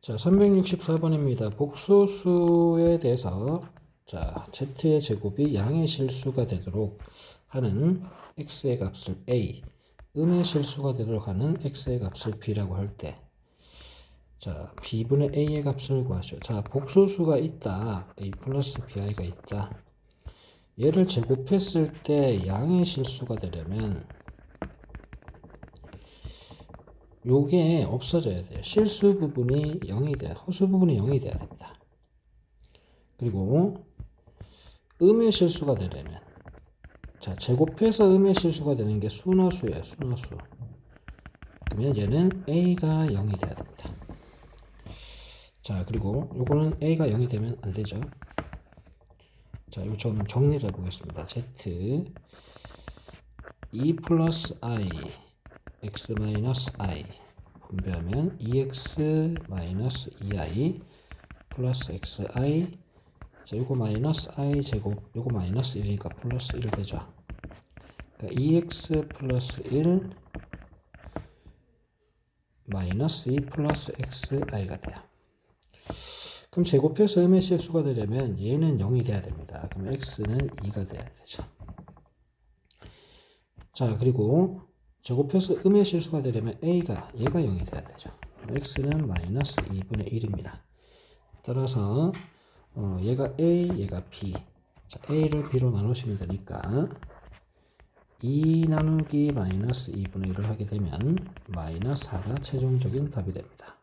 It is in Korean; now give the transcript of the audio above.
자, 364번입니다. 복소수에 대해서 자, z의 제곱이 양의 실수가 되도록 하는 x의 값을 a, 음의 실수가 되도록 하는 x의 값을 b라고 할 때, 자, b분의 a의 값을 구하시오. 자, 복소수가 있다. a 플러스 bi가 있다. 얘를 제곱했을 때 양의 실수가 되려면 요게 없어져야 돼요. 실수 부분이 0이 돼야, 허수 부분이 0이 돼야 됩니다. 그리고 음의 실수가 되려면 자, 제곱해서 음의 실수가 되는 게 순허수예요. 순허수. 그러면 얘는 a가 0이 돼야 됩니다. 자, 그리고 요거는 a가 0이 되면 안 되죠. 자, 이거 좀 정리를 해 보겠습니다. z 2 플러스 i x 마이너스 i 분배하면 2x 마이너스 2i 플러스 xi 자, 요거 마이너스 i 제곱 요거 마이너스 1이니까 플러스 1 되죠. 그러니까 2x 플러스 1 마이너스 2 플러스 xi가 돼요. 그럼 제곱해서 음의 실수가 되려면 얘는 0이 돼야 됩니다. 그럼 x는 2가 돼야 되죠. 자, 그리고 제곱해서 음의 실수가 되려면 a가 얘가 0이 돼야 되죠. x는 마이너스 2분의 1입니다. 따라서 어, 얘가 a, 얘가 b. 자, a를 b로 나누시면 되니까 2 나누기 마이너스 2분의 1을 하게 되면 마이너스 4가 최종적인 답이 됩니다.